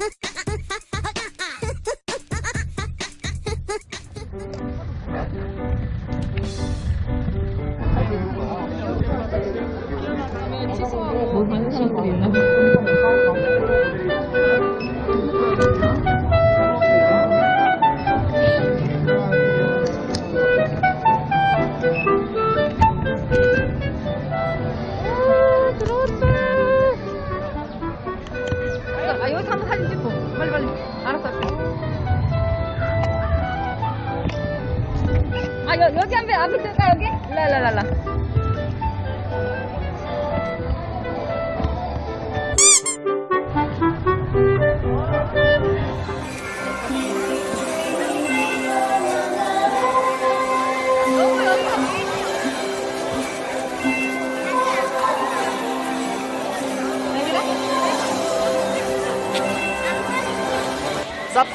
Ha ha ha! 여, 여기 한 번, 앞에 쓸까, 여기? 랄랄랄라.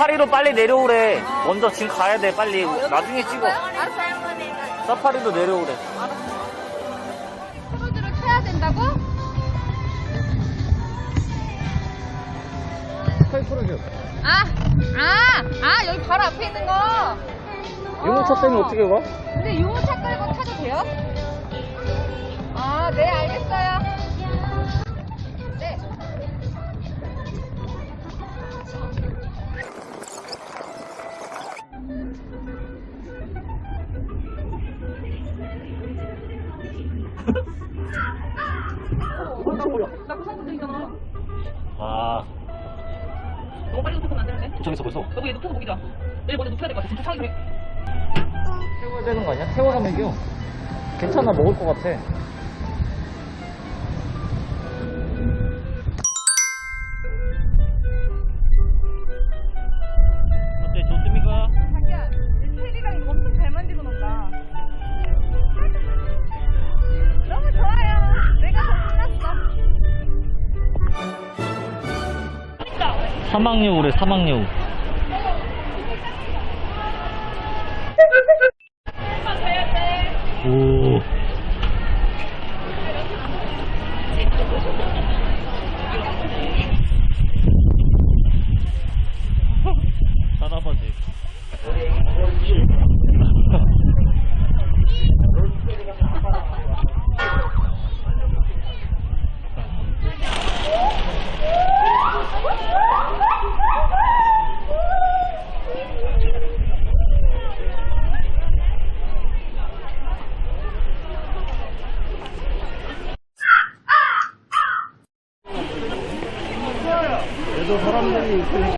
사파리로 빨리 내려오래. 먼저 지금 가야 돼, 빨리. 나중에 찍어. 알았어. 사파리로 내려오래. 크루즈를 타야 된다고? 아, 아, 아, 여기 바로 앞에 있는 거. 유모차 때문에 어. 어떻게 가? 근데 유모차 끌고 타도 돼요? 아, 네, 알겠어요. 나 구성분들이잖아. 아, 너무 빨리 도착하면 안 되는데? 도착했어, 벌써. 여보 얘 눕혀서 먹이자. 내일 먼저 눕혀야 될 것 같아. 진짜 상이 태워야 되는 거 아니야? 태워서 먹여. 괜찮아, 먹을 것 같아. 사막여우래, 사막여우. 사람들이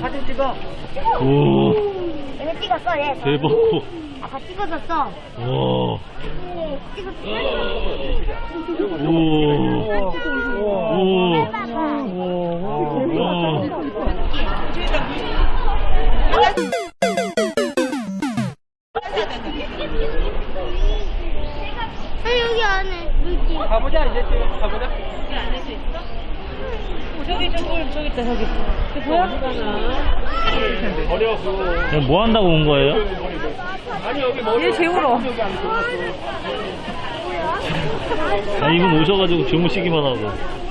사진 찍어. 오, 내가 찍었어, 얘. 대박. 아까 찍어줬어. 와. 네, 찍었어. 오. 오. 봐 가보자 이제 좀 가보자. 저기 저기 저기 있다 저기. 뭐야? 그냥 뭐 한다고 온 거예요? 얘 재우러. 아, 이분 오셔가지고 주무시기만 하고.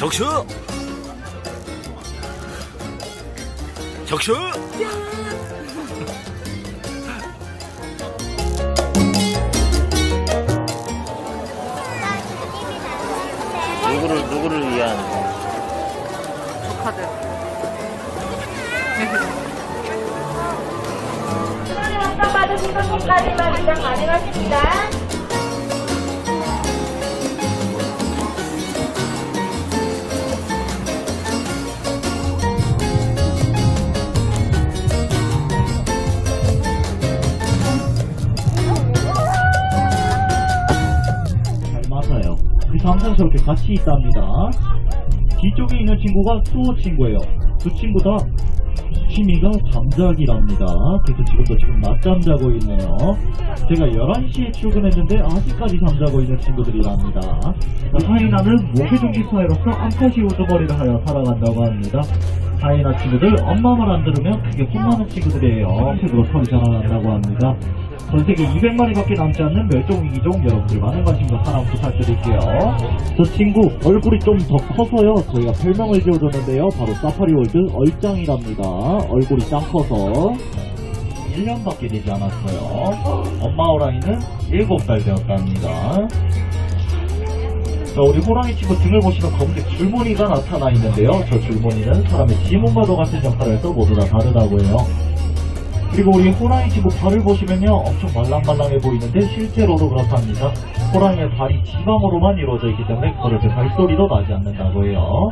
적셔! 적셔! 누구를, 누구를 위한. 수강의 받으신 분까지만 입장 가능하십니다. 친구들이 항상 저렇게 같이 있답니다. 뒤쪽에 있는 친구가 수호 친구예요. 두 친구 다 취미가 잠자기랍니다. 그래서 지금도 지금 낮잠 자고 있네요. 제가 11시에 출근했는데 아직까지 잠자고 있는 친구들이랍니다. 하이나는 모기둥기 사이로서 암컷이 우두머리를 하여 살아간다고 합니다. 하이나 친구들 엄마 말 안 들으면 크게 혼나는 친구들이에요. 색으로 털이 자라난다고 합니다. 전 세계 200마리밖에 남지 않는 멸종위기종 여러분들 많은 관심과 사랑 부탁드릴게요. 저 친구 얼굴이 좀 더 커서요. 저희가 별명을 지어줬는데요. 바로 사파리월드 얼짱이랍니다. 얼굴이 짱 커서 1년밖에 되지 않았어요. 엄마 호랑이는 7살 되었답니다. 자, 우리 호랑이 친구 등을 보시면 검은색 줄무늬가 나타나 있는데요. 저 줄무늬는 사람의 지문과도 같은 역할을 해서 모두 다 다르다고 해요. 그리고 우리 호랑이 친구 발을 보시면요. 엄청 말랑말랑해 보이는데 실제로도 그렇답니다. 호랑이의 발이 지방으로만 이루어져 있기 때문에 때 발소리도 나지 않는다고 해요.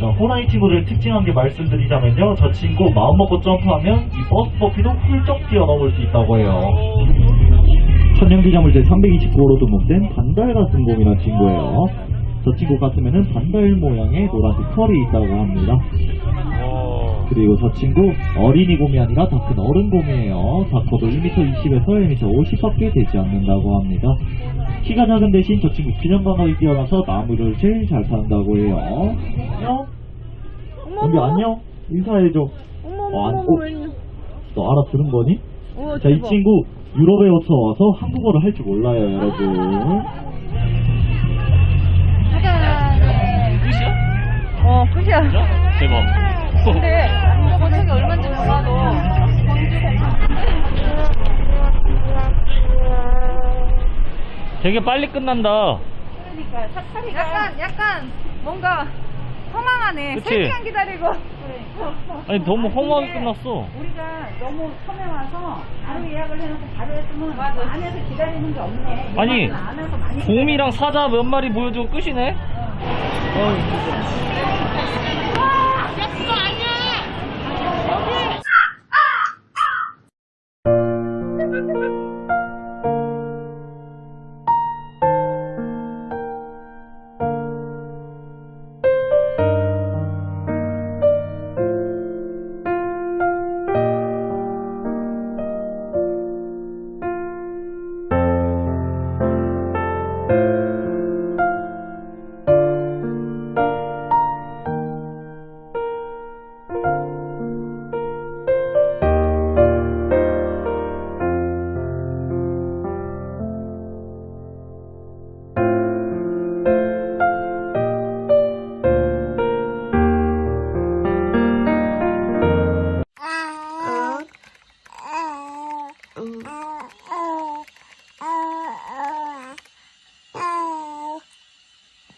자, 호랑이 친구들 특징 한개 말씀드리자면요. 저 친구 마음먹고 점프하면 이 버스 버피도 훌쩍 뛰어넘을 수 있다고 해요. 천연기념물 제 329호로 등록된 반달 같은 곰이란 친구예요. 저 친구 가슴에는 반달 모양의 노란색 털이 있다고 합니다. 그리고 저 친구 어린이 곰이 아니라 다큰 어른 곰이에요. 다 커도 1m 20에서 1m 50밖에 되지 않는다고 합니다. 키가 작은 대신 저 친구 균형 감각이 뛰어나서 나무를 제일 잘 탄다고 해요. 안녕? 언니 안녕? 인사해줘. 어, 안, 어, 너 알아들은 거니? 자, 이 친구 유럽에서 와서 한국어를 할 줄 몰라요, 여러분. 어, 끝이야. 대박. 근데 저쪽이 얼마인지 몰라도 되게 빨리 끝난다. 약간 약간 뭔가 허망하네. 그치? 세 시간 기다리고. 아니 너무 허무하게 끝났어. 우리가 너무 처음에 와서 바로 예약을 해놓고 바로 했으면 안에서 기다리는 게 없네. 아니, 곰이랑 사자 몇 마리 보여주고 끝이네. 어, 진짜.